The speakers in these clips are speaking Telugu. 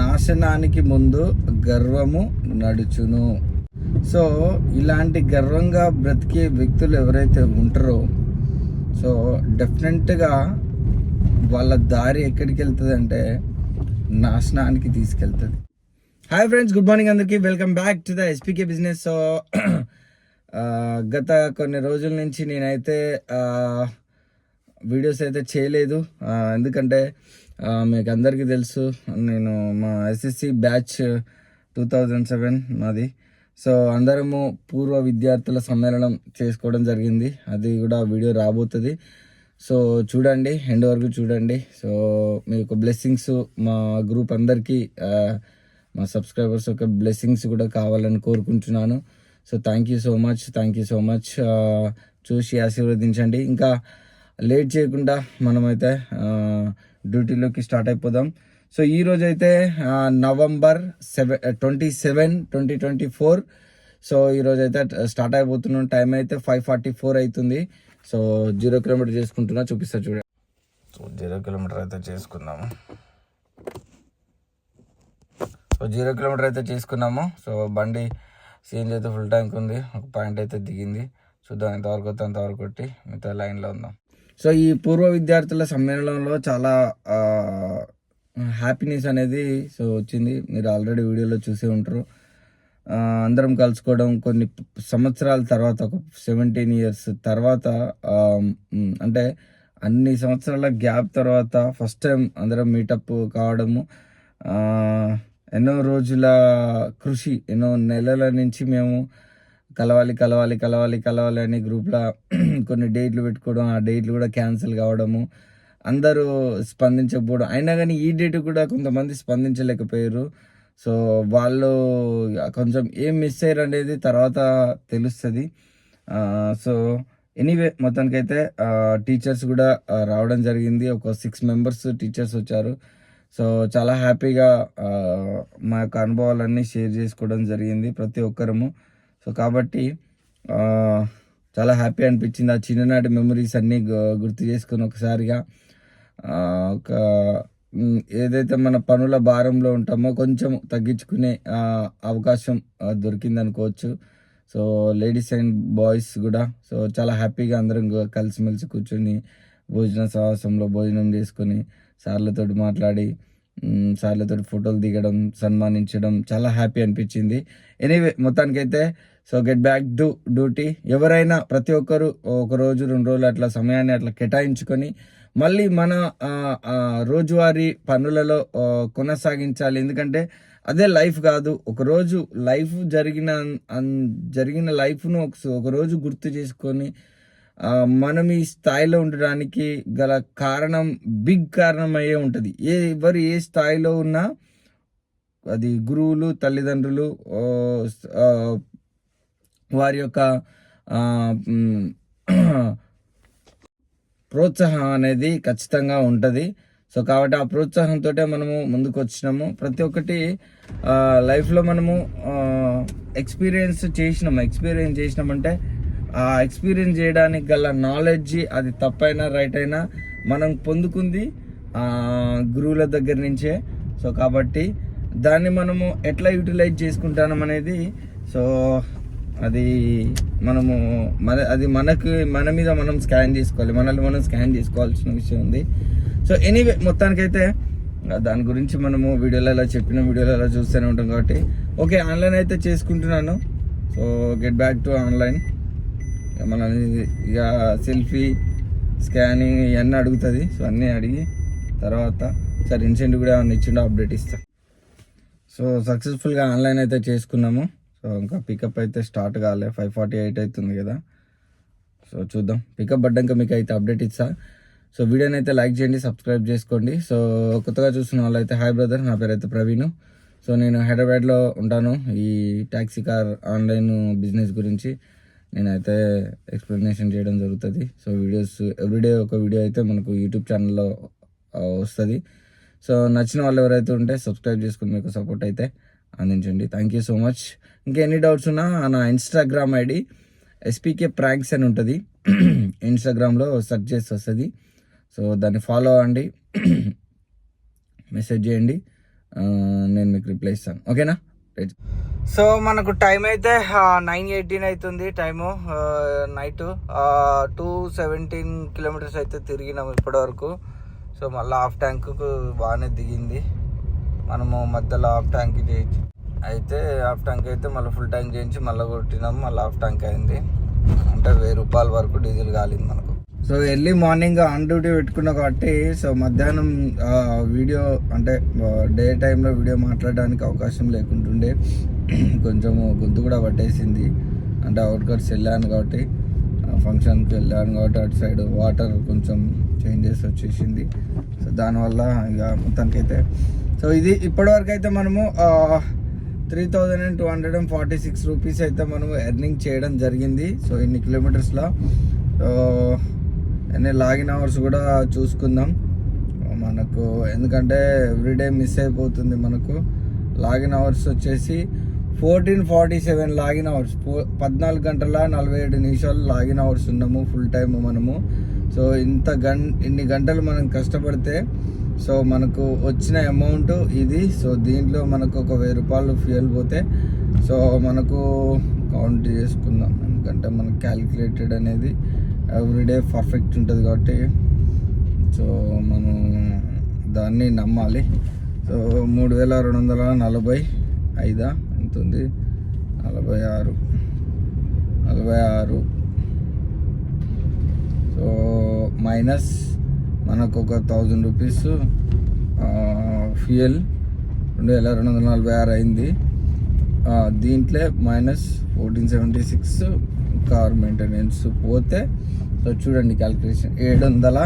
నాశనానికి ముందు గర్వము నడుచును. సో ఇలాంటి గర్వంగా బ్రతికే వ్యక్తులు ఎవరైతే ఉంటారో సో డెఫినెట్గా వాళ్ళ దారి ఎక్కడికి వెళ్తుంది అంటే నాశనానికి తీసుకెళ్తుంది. హాయ్ ఫ్రెండ్స్ గుడ్ మార్నింగ్ అందరికీ. Welcome back to the SPK business. So గత కొన్ని రోజుల నుంచి నేనైతే వీడియోస్ అయితే చేయలేదు. ఎందుకంటే మీకు అందరికీ తెలుసు నేను మా SSC batch two thousand seven మాది. సో అందరము పూర్వ విద్యార్థుల సమ్మేళనం చేసుకోవడం జరిగింది. అది కూడా వీడియో రాబోతుంది. సో చూడండి ఎండ్ వరకు చూడండి. సో మీకు బ్లెస్సింగ్స్ మా గ్రూప్ అందరికీ మా సబ్స్క్రైబర్స్ యొక్క బ్లెస్సింగ్స్ కూడా కావాలని కోరుకుంటున్నాను. So thank you so much thank you so much చూసి ఆశీర్వదించండి. ఇంకా లేట్ చేయకుండా మనమైతే డ్యూటీలోకి స్టార్ట్ అయిపోదాం. సో ఈ రోజు అయితే November seven twenty seven twenty twenty four. So ఈరోజు అయితే స్టార్ట్ అయిపోతున్నాం టైం అయితే ఫైవ్ ఫార్టీ ఫోర్ అవుతుంది సో జీరో కిలోమీటర్ చేసుకుంటున్నా చూపిస్తా చూడండి సో జీరో కిలోమీటర్ అయితే చేసుకుందాము సో జీరో కిలోమీటర్ అయితే చేసుకున్నాము. సో బండి సీఎన్జీ అయితే ఫుల్ ట్యాంక్ ఉంది. ఒక పాయింట్ అయితే దిగింది. చూద్దాం ఎంతవరకు వస్తే అంతవరకు కొట్టి మిగతా లైన్లో ఉందాం. సో ఈ పూర్వ విద్యార్థుల సమ్మేళనంలో చాలా హ్యాపీనెస్ అనేది సో వచ్చింది. మీరు ఆల్రెడీ వీడియోలో చూసే ఉంటారు. అందరం కలుసుకోవడం కొన్ని సంవత్సరాల తర్వాత ఒక సెవెంటీన్ ఇయర్స్ తర్వాత అంటే అన్ని సంవత్సరాల గ్యాప్ తర్వాత ఫస్ట్ టైం అందరం మీటప్ కావడము ఎన్నో రోజుల కృషి ఎన్నో నెలల నుంచి మేము కలవాలి కలవాలి కలవాలి కలవాలి అని గ్రూప్లో కొన్ని డేట్లు పెట్టుకోవడం ఆ డేట్లు కూడా క్యాన్సిల్ కావడము. అందరూ స్పందించకపోవడం. అయినా కానీ ఈ డేట్ కూడా కొంతమంది స్పందించలేకపోయారు. సో వాళ్ళు కొంచెం ఏం మిస్ అయ్యారు అనేది తర్వాత తెలుస్తుంది. సో ఎనీవే మొత్తానికైతే టీచర్స్ కూడా రావడం జరిగింది. ఒక సిక్స్ మెంబర్స్ టీచర్స్ వచ్చారు. సో చాలా హ్యాపీగా మా యొక్క అనుభవాలన్నీ షేర్ చేసుకోవడం జరిగింది ప్రతి ఒక్కరము. సో కాబట్టి చాలా హ్యాపీ అనిపించింది. ఆ చిన్ననాటి మెమరీస్ అన్నీ గుర్తు చేసుకుని ఒకసారిగా ఒక ఏదైతే మన పనుల భారంలో ఉంటామో కొంచెం తగ్గించుకునే అవకాశం దొరికింది అనుకోవచ్చు సో లేడీస్ అండ్ బాయ్స్ కూడా సో చాలా హ్యాపీగా అందరం కలిసిమెలిసి కూర్చొని భోజన సహవాసంలో భోజనం చేసుకొని సార్లతో మాట్లాడి సార్లతో ఫోటోలు దిగడం సన్మానించడం చాలా హ్యాపీ అనిపించింది. ఎనీవే మొత్తానికైతే so get back to duty ఎవరైనా ప్రతి ఒక్కరు ఒక రోజు రెండు రోజులు అట్లా సమయాన్ని అట్లా కేటాయించుకొని మళ్ళీ మన రోజువారీ పనులలో కొనసాగించాలి. ఎందుకంటే అదే లైఫ్ కాదు. ఒకరోజు లైఫ్ జరిగిన జరిగిన లైఫ్ను ఒక రోజు గుర్తు చేసుకొని మనం ఈ స్థాయిలో ఉండడానికి గల కారణం బిగ్ కారణం అయ్యే ఉంటుంది. ఏ ఎవరు ఏ స్థాయిలో ఉన్నా అది గురువులు తల్లిదండ్రులు వారి యొక్క ప్రోత్సాహం అనేది ఖచ్చితంగా ఉంటుంది. సో కాబట్టి ఆ ప్రోత్సాహంతో మనము ముందుకు వచ్చినాము ప్రతి ఒక్కటి లైఫ్లో మనము ఎక్స్పీరియన్స్ చేసినాము. ఎక్స్పీరియన్స్ చేసినామంటే ఆ ఎక్స్పీరియన్స్ చేయడానికి గల నాలెడ్జ్ అది తప్పైనా రైట్ అయినా మనం పొందుకుంది గురువుల దగ్గర నుంచే. సో కాబట్టి దాన్ని మనము ఎట్లా యూటిలైజ్ చేసుకుంటాం అనేది సో అది మనము మన అది మనకు మన మీద మనం స్కాన్ చేసుకోవాలి. మనల్ని మనం స్కాన్ చేసుకోవాల్సిన విషయం ఉంది. సో ఎనీవే మొత్తానికైతే దాని గురించి మనము వీడియోలలో చెప్పిన వీడియోలలో చూస్తూనే ఉంటాం కాబట్టి. ఓకే ఆన్లైన్ అయితే చేసుకుంటున్నాను. So get back to online మన ఇక సెల్ఫీ స్కానింగ్ ఇవన్నీ అడుగుతుంది. సో అన్నీ అడిగి తర్వాత సరే ఇన్సెంట్ కూడా ఏమన్నా ఇచ్చిండో అప్డేట్ ఇస్తాను సో సక్సెస్ఫుల్గా ఆన్లైన్ అయితే చేసుకున్నాము. సో ఇంకా పికప్ అయితే స్టార్ట్ కాలే. ఫైవ్ ఫార్టీ ఎయిట్ అవుతుంది కదా. సో చూద్దాం. పికప్ పడ్డాక మీకు అయితే అప్డేట్ ఇస్తా. సో వీడియోని అయితే లైక్ చేయండి సబ్స్క్రైబ్ చేసుకోండి. సో కొత్తగా చూసిన వాళ్ళు అయితే హాయ్ బ్రదర్ నా పేరు అయితే ప్రవీణ్. సో నేను హైదరాబాద్లో ఉంటాను. ఈ ట్యాక్సీ కార్ ఆన్లైన్ బిజినెస్ గురించి నేనైతే ఎక్స్ప్లెనేషన్ చేయడం జరుగుతుంది. సో వీడియోస్ ఎవ్రీడే ఒక వీడియో అయితే మనకు యూట్యూబ్ ఛానల్లో వస్తుంది. సో నచ్చిన వాళ్ళు ఎవరైతే ఉంటే సబ్స్క్రైబ్ చేసుకుని మీకు సపోర్ట్ అయితే అందించండి. థ్యాంక్ యూ సో మచ్ ఇంకా ఎన్ని డౌట్స్ ఉన్నా నా ఇన్స్టాగ్రామ్ ఐడి ఎస్పీకే ప్రాంక్స్ అని ఉంటుంది. ఇన్స్టాగ్రామ్లో సెర్చ్ చేసి వస్తుంది. సో దాన్ని ఫాలో అవ్వండి. మెసేజ్ చేయండి. నేను మీకు రిప్లై ఇస్తాను. ఓకేనా రైట్ సో మనకు టైం అయితే నైన్ ఎయిటీన్ అవుతుంది time night two seventeen kilometers అయితే తిరిగినాం ఇప్పటి వరకు సో మళ్ళీ హాఫ్ ట్యాంకు బాగానే దిగింది. మనము మధ్యలో హాఫ్ ట్యాంక్ చేయొచ్చు అయితే హాఫ్ ట్యాంక్ అయితే మళ్ళీ ఫుల్ ట్యాంక్ చేయించి మళ్ళీ కొట్టినాం మళ్ళీ హాఫ్ ట్యాంక్ అయింది. అంటే వెయ్యి రూపాయల వరకు డీజిల్ కాలింది మనకు. So early morning on duty పెట్టుకున్నా కాబట్టి సో మధ్యాహ్నం వీడియో అంటే డే టైంలో వీడియో మాట్లాడడానికి అవకాశం లేకుంటుండే. కొంచెం గొంతు కూడా పట్టేసింది. అంటే అవుట్కట్స్ వెళ్ళాను కాబట్టి ఫంక్షన్కి వెళ్ళాను కాబట్టి అటు సైడ్ వాటర్ కొంచెం చేంజెస్ వచ్చేసింది. సో దానివల్ల ఇక మొత్తానికైతే సో ఇది ఇప్పటివరకు అయితే మనము three thousand and two hundred and forty six rupees అయితే మనము ఎర్నింగ్ చేయడం జరిగింది. సో ఇన్ని కిలోమీటర్స్లో సో ఎన్ని లాగిన్ అవర్స్ కూడా చూసుకుందాం. మనకు ఎందుకంటే ఎవ్రీడే మిస్ అయిపోతుంది మనకు. లాగిన్ అవర్స్ వచ్చేసి fourteen forty seven login hours. పద్నాలుగు గంటల నలభై ఏడు నిమిషాలు లాగిన్ అవర్స్ ఉన్నాము ఫుల్ టైమ్ మనము. సో ఇంత గం ఇన్ని గంటలు మనం కష్టపడితే సో మనకు వచ్చిన అమౌంట్ ఇది. సో దీంట్లో మనకు ఒక వెయ్యి రూపాయలు ఫ్యూయల్ పోతే సో మనకు కౌంట్ చేసుకుందాం. ఎందుకంటే మనకు క్యాలిక్యులేటెడ్ అనేది ఎవ్రీడే పర్ఫెక్ట్ ఉంటుంది కాబట్టి సో మనం దాన్ని నమ్మాలి. సో మూడు వేల రెండు వందల నలభై ఐదా? ఎంత ఉంది? నలభై ఆరు. నలభై ఆరు. సో మైనస్ మనకు ఒక థౌజండ్ రూపీస్ ఫ్యూయల్ రెండు వేల రెండు వందల నలభై ఆరు అయింది. దీంట్లో minus fourteen seventy six car maintenance పోతే సో చూడండి క్యాలిక్యులేషన్ ఏడు వందల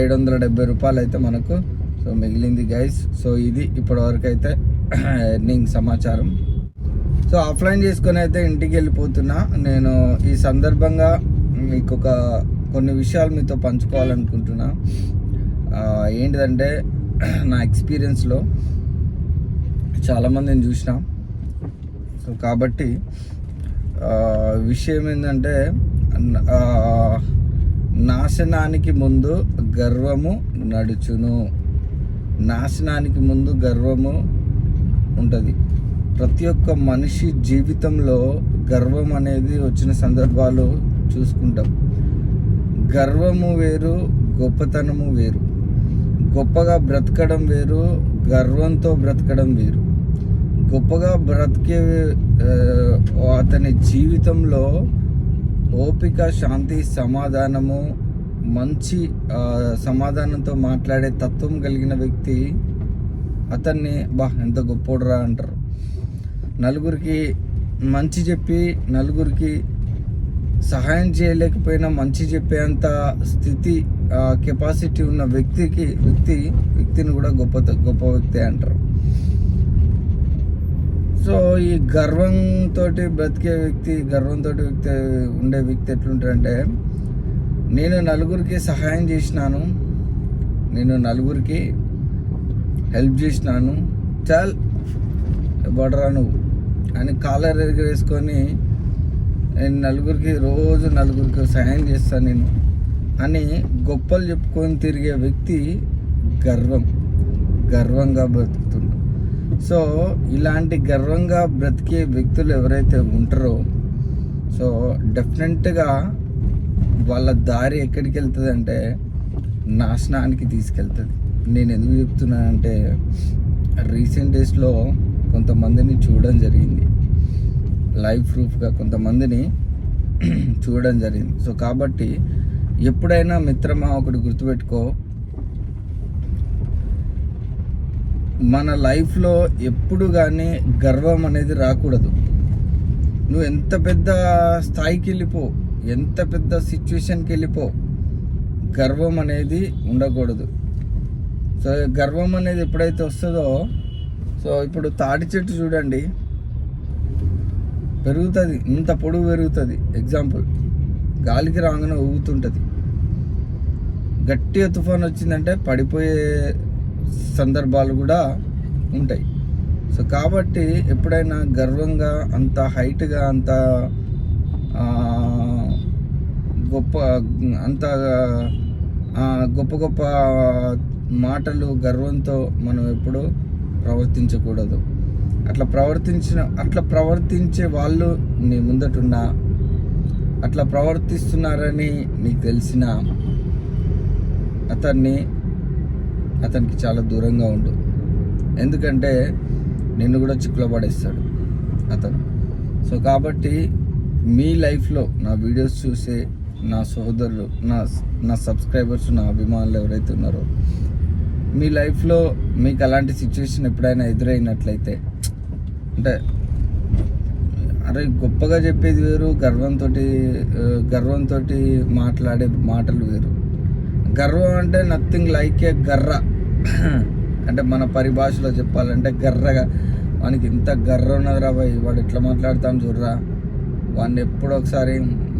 ఏడు వందల డెబ్బై రూపాయలు అయితే మనకు సో మిగిలింది గైస్ సో ఇది ఇప్పటివరకు అయితే ఎర్నింగ్ సమాచారం. సో ఆఫ్లైన్ చేసుకొని అయితే ఇంటికి వెళ్ళిపోతున్నా. నేను ఈ సందర్భంగా మీకు ఒక కొన్ని విషయాలు మీతో పంచుకోవాలనుకుంటున్నా. ఏంటిదంటే నా ఎక్స్పీరియన్స్లో చాలామందిని చూసిన. సో కాబట్టి విషయం ఏంటంటే నాశనానికి ముందు గర్వము నడుచును. నాశనానికి ముందు గర్వము ఉంటుంది. ప్రతి ఒక్క మనిషి జీవితంలో గర్వం అనేది వచ్చిన సందర్భాలు చూసుకుంటాం. గర్వము వేరు గొప్పతనము వేరు. గొప్పగా బ్రతకడం వేరు గర్వంతో బ్రతకడం వేరు. గొప్పగా బ్రతికే అతని జీవితంలో ఓపిక శాంతి సమాధానము మంచి సమాధానంతో మాట్లాడే తత్వం కలిగిన వ్యక్తి అతన్ని బా ఎంత గొప్పోడురా అంటారు. నలుగురికి మంచి చెప్పి నలుగురికి సహాయం చేయలేకపోయినా మంచి చెప్పేంత స్థితి కెపాసిటీ ఉన్న వ్యక్తికి వ్యక్తి వ్యక్తిని కూడా గొప్ప గొప్ప వ్యక్తి అంటారు. సో ఈ గర్వంతో బ్రతికే వ్యక్తి గర్వంతో వ్యక్తి ఉండే వ్యక్తి ఎట్లుంటారంటే నేను నలుగురికి సహాయం చేసినాను నేను నలుగురికి హెల్ప్ చేసినాను చాల్ బడరా నువ్వు అని కాలర్ ఎగరేసుకొని నేను నలుగురికి రోజు నలుగురికి సహాయం చేస్తాను నేను. అని గొప్పలు చెప్పుకొని తిరిగే వ్యక్తి గర్వం. గర్వంగా బ్రతుకుతుండు సో ఇలాంటి గర్వంగా బ్రతికే వ్యక్తులు ఎవరైతే ఉంటారో సో డెఫినెట్గా వాళ్ళ దారి ఎక్కడికి వెళ్తుంది అంటే నాశనానికి తీసుకెళ్తుంది. నేను ఎందుకు చెప్తున్నానంటే రీసెంట్ డేస్లో కొంతమందిని చూడడం జరిగింది. లైవ్ ప్రూఫ్గా కొంతమందిని చూడడం జరిగింది. సో కాబట్టి ఎప్పుడైనా మిత్రమా ఒకటి గుర్తుపెట్టుకో. మన లైఫ్లో ఎప్పుడు కానీ గర్వం అనేది రాకూడదు. నువ్వు ఎంత పెద్ద స్థాయికి వెళ్ళిపో ఎంత పెద్ద సిచ్యువేషన్కి వెళ్ళిపో గర్వం అనేది ఉండకూడదు. సో గర్వం అనేది ఎప్పుడైతే వస్తుందో సో ఇప్పుడు తాటి చెట్టు చూడండి. పెరుగుతుంది ఇంత పొడవు పెరుగుతుంది. ఎగ్జాంపుల్ గాలికి రాగానే ఊగుతుంటుంది. గట్టిగా తుఫాన్ వచ్చిందంటే పడిపోయే సందర్భాలు కూడా ఉంటాయి. సో కాబట్టి ఎప్పుడైనా గర్వంగా అంత హైట్గా అంత గొప్ప అంత గొప్ప గొప్ప మాటలు గర్వంతో మనం ఎప్పుడూ ప్రవర్తించకూడదు. అట్లా ప్రవర్తించిన అట్లా ప్రవర్తించే వాళ్ళు నీ ముందటున్నా అట్లా ప్రవర్తిస్తున్నారని నీకు తెలిసిన అతన్ని అతనికి చాలా దూరంగా ఉండు. ఎందుకంటే నిన్ను కూడా చిక్కులో పడేస్తాడు అతను. సో కాబట్టి మీ లైఫ్లో నా వీడియోస్ చూసే నా సోదరులు నా నా సబ్స్క్రైబర్స్ నా అభిమానులు ఎవరైతే ఉన్నారో మీ లైఫ్లో మీకు అలాంటి సిచ్యువేషన్ ఎప్పుడైనా ఎదురైనట్లయితే అంటే అరే గొప్పగా చెప్పేది వేరు గర్వంతో గర్వంతో మాట్లాడే మాటలు వేరు. గర్వం అంటే నథింగ్ లైక్ ఏ గర్ర. అంటే మన పరిభాషలో చెప్పాలంటే గర్రగా. వానికి ఇంత గర్ర ఉన్నది రా భయ్ వాడు ఎట్లా మాట్లాడతాను చూడరా. వాడిని ఎప్పుడో ఒకసారి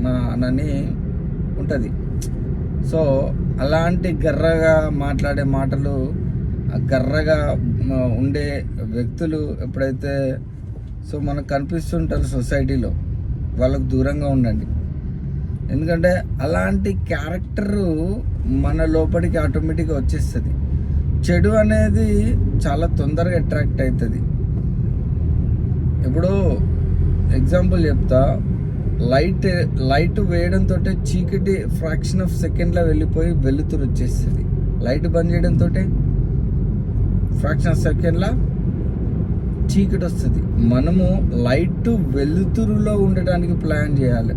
మా అనని ఉంటుంది. సో అలాంటి గర్రగా మాట్లాడే మాటలు గర్రగా ఉండే వ్యక్తులు ఎప్పుడైతే సో మనకు కనిపిస్తుంటారు సొసైటీలో వాళ్ళకు దూరంగా ఉండండి. ఎందుకంటే అలాంటి క్యారెక్టరు మన లోపలికి ఆటోమేటిక్గా వచ్చేస్తుంది. చెడు అనేది చాలా తొందరగా అట్రాక్ట్ అవుతుంది ఇప్పుడు ఎగ్జాంపుల్ చెప్తా లైట్ లైట్ వేయడంతో చీకటి ఫ్రాక్షన్ ఆఫ్ సెకండ్లో వెళ్ళిపోయి వెలుతురు వచ్చేస్తుంది. లైట్ బంద్ చేయడంతో ఫ్రాక్షన్ సెకండ్ల సెకండ్లో చీకటి వస్తుంది మనము లైట్ వెలుతురులో ఉండటానికి ప్లాన్ చేయాలి.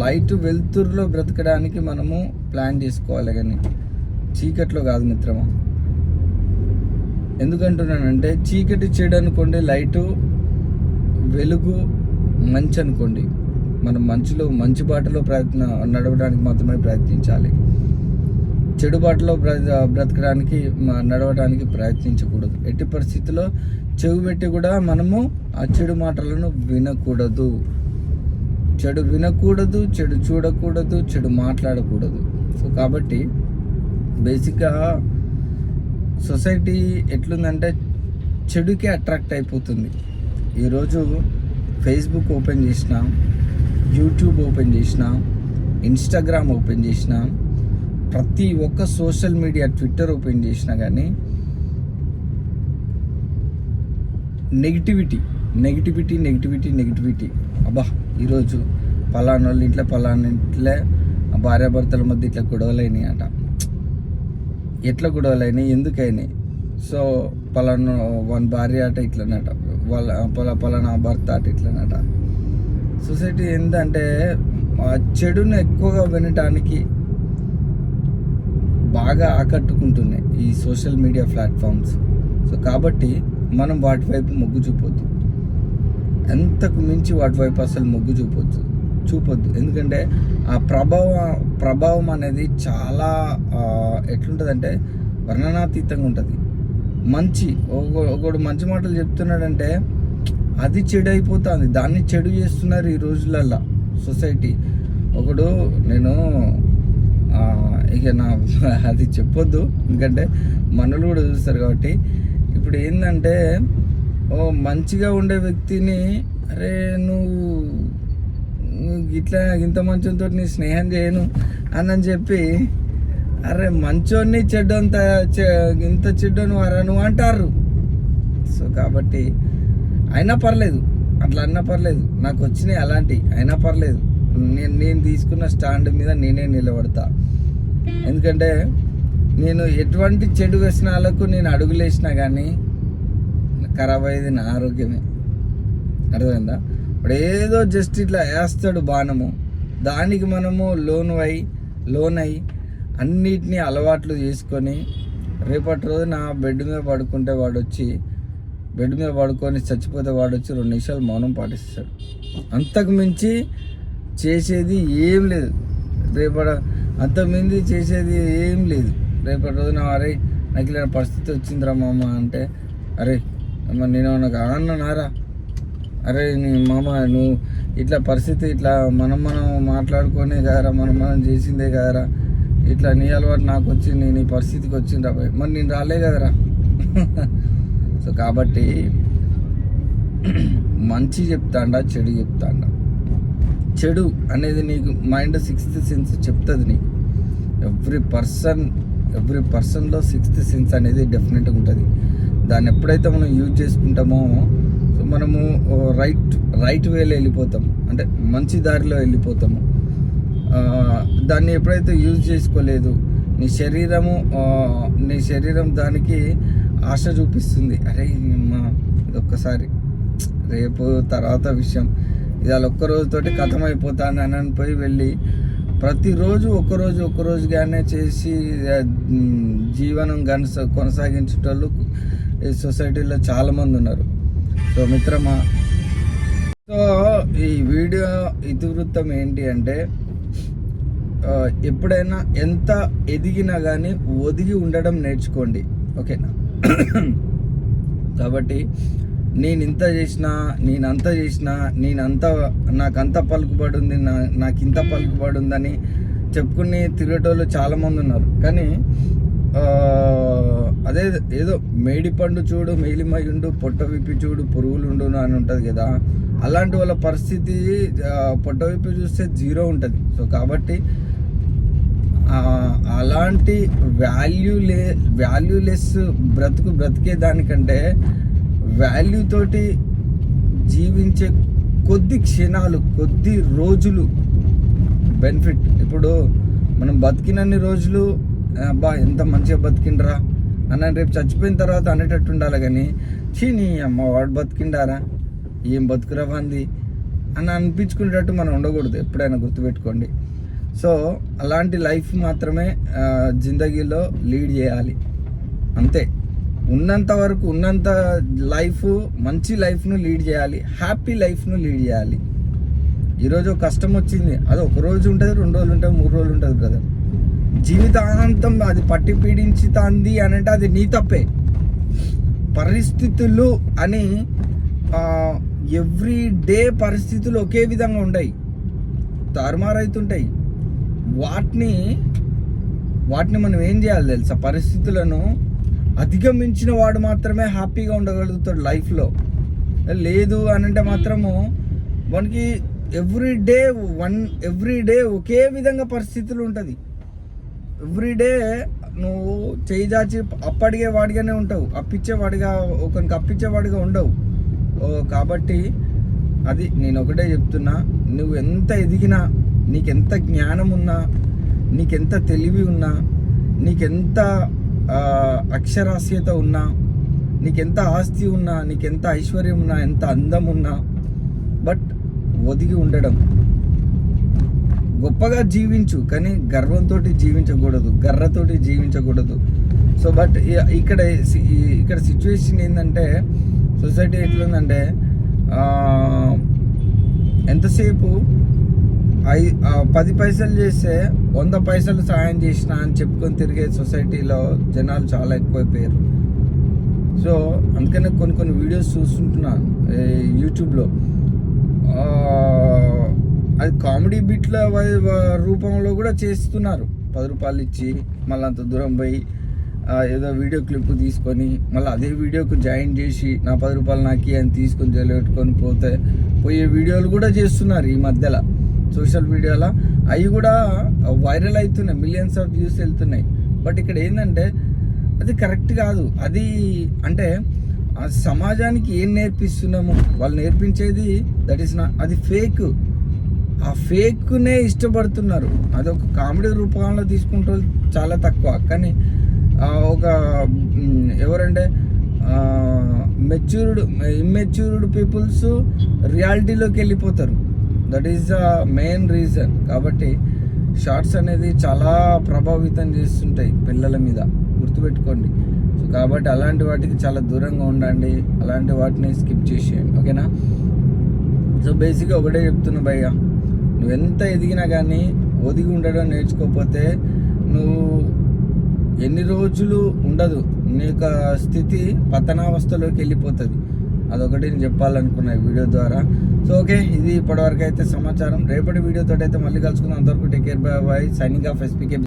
లైట్ వెలుతురులో బ్రతకడానికి మనము ప్లాన్ చేసుకోవాలి కానీ చీకట్లో కాదు మిత్రమా. ఎందుకంటున్నానంటే చీకటి చెడు అనుకోండి లైటు వెలుగు మంచి అనుకోండి మనం మంచులో మంచి బాటలో ప్రయత్న నడవడానికి మాత్రమే ప్రయత్నించాలి. చెడు బాటలో బ్రతకడానికి నడవడానికి ప్రయత్నించకూడదు. ఎట్టి పరిస్థితుల్లో చెవి పెట్టి కూడా మనము ఆ చెడు మాటలను వినకూడదు. చెడు వినకూడదు చెడు చూడకూడదు చెడు మాట్లాడకూడదు. సో కాబట్టి బేసిక్గా సొసైటీ ఎట్లుందంటే చెడుకే అట్రాక్ట్ అయిపోతుంది. ఈరోజు ఫేస్బుక్ ఓపెన్ చేసిన యూట్యూబ్ ఓపెన్ చేసిన ఇన్స్టాగ్రామ్ ఓపెన్ చేసిన ప్రతి ఒక్క సోషల్ మీడియా ట్విట్టర్ ఓపెన్ చేసినా కానీ నెగిటివిటీ నెగిటివిటీ నెగిటివిటీ నెగిటివిటీ. అబ్బా ఈరోజు పలానా వాళ్ళ ఇంట్లో పలానా ఇంట్లో భార్యాభర్తల మధ్య ఇట్లా గొడవలైనాయి అట ఎట్లా గొడవలైనాయి? ఎందుకైనాయి? సో పలానా వన్ భార్య అట ఇట్లనట వాళ్ళ పలా పలానా భర్త అట ఇట్లనట. సొసైటీ ఏంటంటే ఆ చెడును ఎక్కువగా వినటానికి బాగా ఆకట్టుకుంటున్నాయి ఈ సోషల్ మీడియా ప్లాట్ఫామ్స్ సో కాబట్టి మనం వాటి వైపు మొగ్గు చూపొద్దు. ఎంతకు మించి వాటి వైపు అసలు మొగ్గు చూపొద్దు. చూపొద్దు. ఎందుకంటే ఆ ప్రభావం ప్రభావం అనేది చాలా ఎట్లుంటుందంటే వర్ణనాతీతంగా ఉంటుంది. మంచి ఒక- ఒకడు మంచి మాటలు చెప్తున్నాడంటే అది చెడు అయిపోతుంది దాన్ని చెడు చేస్తున్నారు ఈ రోజులల్లో సొసైటీ. ఒకడు నేను ఇక నా అది చెప్పొద్దు. ఎందుకంటే మనలు కూడా చూస్తారు కాబట్టి. ఇప్పుడు ఏంటంటే ఓ మంచిగా ఉండే వ్యక్తిని అరే నువ్వు నువ్వు ఇట్లా ఇంత మంచంతో నీ స్నేహం చేయను అని అని చెప్పి అరే మంచోన్ని చెడ్డంత చె- ఇంత చెడ్డను అరా నువ్వు అంటారు. సో కాబట్టి అయినా పర్లేదు. అట్లా అన్నా పర్లేదు. నాకు వచ్చినాయి అలాంటి. అయినా పర్లేదు. నేను నేను తీసుకున్న స్టాండ్ మీద నేనే నిలబడతా. ఎందుకంటే నేను ఎటువంటి చెడు వ్యసనాలకు నేను అడుగులేసినా కానీ ఖరాబ్ అయ్యేది నా ఆరోగ్యమే. అర్థమైందా? ఇప్పుడు ఏదో జస్ట్ ఇట్లా వేస్తాడు బాణము. దానికి మనము లోన్ అయి లోన్ అయి అన్నిటినీ అలవాట్లు చేసుకొని రేపటి రోజు నా బెడ్ మీద పడుకుంటే వాడు వచ్చి బెడ్ మీద పడుకొని చచ్చిపోతే వాడు వచ్చి రెండు నిమిషాలు మౌనం పాటిస్తాడు. అంతకు మించి చేసేది ఏం లేదు. రేపటి అంతకు చేసేది ఏం లేదు. రేపటి రోజున అరే నాకు ఇలా పరిస్థితి వచ్చిందిరా మామ అంటే అరే అమ్మ నేను నాకు అన్నారా అరే నీ మామ నువ్వు ఇట్లా పరిస్థితి ఇట్లా మనం మనం మాట్లాడుకునే కదరా మనం మనం చేసిందే కదరా. ఇట్లా నీ అలవాటు నాకు వచ్చింది నీ పరిస్థితికి వచ్చింది రాబోయ్ మరి నేను రాలే కదరా. సో కాబట్టి మంచి చెప్తాండా చెడు చెప్తాండా. చెడు అనేది నీకు మైండ్ సిక్స్త్ సెన్స్ చెప్తుంది నీకు. ఎవ్రీ పర్సన్ ఎవ్రీ పర్సన్లో సిక్స్త్ సెన్స్ అనేది డెఫినెట్గా ఉంటుంది. దాన్ని ఎప్పుడైతే మనం యూజ్ చేసుకుంటామో సో మనము రైట్ రైట్ వేలో వెళ్ళిపోతాం అంటే మంచి దారిలో వెళ్ళిపోతాము. దాన్ని ఎప్పుడైతే యూజ్ చేసుకోలేదు నీ శరీరము నీ శరీరం దానికి ఆశ చూపిస్తుంది. అరే మా ఇది ఒక్కసారి రేపు తర్వాత విషయం. ఇవాళ ఒక్కరోజుతోటి ఒక్క రోజుతోటి కథం అయిపోతాను అని అనిపోయి వెళ్ళి ప్రతిరోజు ఒక్కరోజు ఒక్కరోజుగానే చేసి జీవనం కనస కొనసాగించేటోళ్ళు ఈ సొసైటీలో చాలామంది ఉన్నారు సో మిత్రమా సో ఈ వీడియో ఇతివృత్తం ఏంటి అంటే ఎప్పుడైనా ఎంత ఎదిగినా కానీ ఒదిగి ఉండడం నేర్చుకోండి. ఓకేనా? కాబట్టి నేను ఇంత చేసిన నేను అంత చేసిన నేను అంత నాకు అంత పలుకుబడి ఉంది నా నాకు ఇంత పలుకుబడి ఉందని చెప్పుకుని తిరిగేటోళ్ళు చాలామంది ఉన్నారు. కానీ అదే ఏదో మేడి పండు చూడు మేలిమయుండు పొట్ట విప్పి చూడు పురుగులుండు అని ఉంటుంది కదా అలాంటి వాళ్ళ పరిస్థితి పొట్ట విప్పి చూస్తే జీరో ఉంటుంది. సో కాబట్టి అలాంటి వాల్యూ లే వాల్యూలెస్ బ్రతుకు బ్రతికే దానికంటే వాల్యూ తోటి జీవించే కొద్ది క్షణాలు కొద్ది రోజులు బెనిఫిట్ ఇప్పుడు మనం బతికినన్ని రోజులు అబ్బా ఎంత మంచిగా బతికిండ్రా? అని రేపు చచ్చిపోయిన తర్వాత అనేటట్టు ఉండాలి కానీ చీ నీ అమ్మ వాడు బతికిండారా? ఏం బతుకురా వంది? అని అనిపించుకునేటట్టు మనం ఉండకూడదు ఎప్పుడైనా గుర్తుపెట్టుకోండి. సో అలాంటి లైఫ్ మాత్రమే జిందగీలో లీడ్ చేయాలి. అంతే. ఉన్నంత వరకు ఉన్నంత లైఫ్ మంచి లైఫ్ను లీడ్ చేయాలి హ్యాపీ లైఫ్ను లీడ్ చేయాలి. ఈరోజు ఒక కష్టం వచ్చింది అది ఒక రోజు ఉంటుంది రెండు రోజులు ఉంటుంది మూడు రోజులు ఉంటుంది బ్రదర్ జీవితాంతం అది పట్టి పీడించుతుంది అని అంటే అది నీ తప్పే. పరిస్థితులు అని ఎవ్రీ డే పరిస్థితులు ఒకే విధంగా ఉండయి. తారుమారైతుంటాయి వాటిని వాటిని మనం ఏం చేయాలి తెలుసా? పరిస్థితులను అధిగమించిన వాడు మాత్రమే హ్యాపీగా ఉండగలుగుతాడు లైఫ్లో. లేదు అని అంటే మాత్రము వానికి every day one every day ఒకే విధంగా పరిస్థితులు ఉంటుంది. ఎవ్రీ డే నువ్వు చేయి చాచి అప్పడిగే వాడిగానే ఉంటావు. అప్పించేవాడిగా ఒకరికి అప్పించేవాడిగా ఉండవు. ఓ కాబట్టి అది నేను ఒకటే చెప్తున్నా. నువ్వు ఎంత ఎదిగినా నీకెంత జ్ఞానం ఉన్నా నీకెంత తెలివి ఉన్నా నీకెంత అక్షరాస్యత ఉన్నా నీకెంత ఆస్తి ఉన్నా నీకెంత ఐశ్వర్యం ఉన్నా ఎంత అందం ఉన్నా బట్ ఒదిగి ఉండడం. గొప్పగా జీవించు కానీ గర్వంతో జీవించకూడదు గర్రతోటి జీవించకూడదు. సో బట్ ఇక్కడ ఇక్కడ సిచ్యువేషన్ ఏంటంటే సొసైటీ ఎట్లుందంటే ఎంతసేపు ఐ పది పైసలు చేస్తే వంద పైసలు సాయం చేసిన అని చెప్పుకొని తిరిగే సొసైటీలో జనాలు చాలా ఎక్కువైపోయారు. సో అందుకనే కొన్ని కొన్ని వీడియోస్ చూస్తుంటున్నాను యూట్యూబ్లో. అది కామెడీ బిట్ల వై- రూపంలో కూడా చేస్తున్నారు. పది రూపాయలు ఇచ్చి మళ్ళీ అంత దూరం పోయి ఏదో వీడియో క్లిప్ తీసుకొని మళ్ళీ అదే వీడియోకు జాయిన్ చేసి నా పది రూపాయలు నాకి అని తీసుకొని జల్లెట్టుకొని పోతే పోయే వీడియోలు కూడా చేస్తున్నారు ఈ మధ్యలో. సోషల్ మీడియాలో అవి కూడా వైరల్ అవుతున్నాయి మిలియన్స్ ఆఫ్ వ్యూస్ వెళ్తున్నాయి. బట్ ఇక్కడ ఏంటంటే అది కరెక్ట్ కాదు. అది అంటే ఆ సమాజానికి ఏం నేర్పిస్తున్నాము? వాళ్ళు నేర్పించేది దట్ ఈస్ నా అది ఫేక్ ఆ ఫేక్నే ఇష్టపడుతున్నారు. అది ఒక కామెడీ రూపంలో తీసుకుంటూ చాలా తక్కువ. కానీ ఒక ఎవరంటే మెచ్యూర్డ్ ఇమ్మెచ్యూర్డ్ పీపుల్స్ రియాలిటీలోకి వెళ్ళిపోతారు. That is the main reason కాబట్టి షార్ట్స్ అనేది చాలా ప్రభావితం చేస్తుంటాయి పిల్లల మీద గుర్తుపెట్టుకోండి సో కాబట్టి అలాంటి వాటికి చాలా దూరంగా ఉండండి అలాంటి వాటిని స్కిప్ చేసేయండి ఓకేనా సో బేసిక్గా ఒకటే చెప్తున్నా భయ్య. నువ్వు ఎంత ఎదిగినా కానీ ఒదిగి ఉండడం నేర్చుకోకపోతే నువ్వు ఎన్ని రోజులు ఉండదు. నీ యొక్క స్థితి పతనావస్థలోకి వెళ్ళిపోతుంది. అదొకటి నేను చెప్పాలనుకున్నా ఈ వీడియో ద్వారా. సో ఓకే ఇది ఇప్పటివరకు అయితే సమాచారం. రేపటి వీడియోతో అయితే మళ్ళీ కలుసుకుందాం. అంతవరకు take care bye bye signing off SPK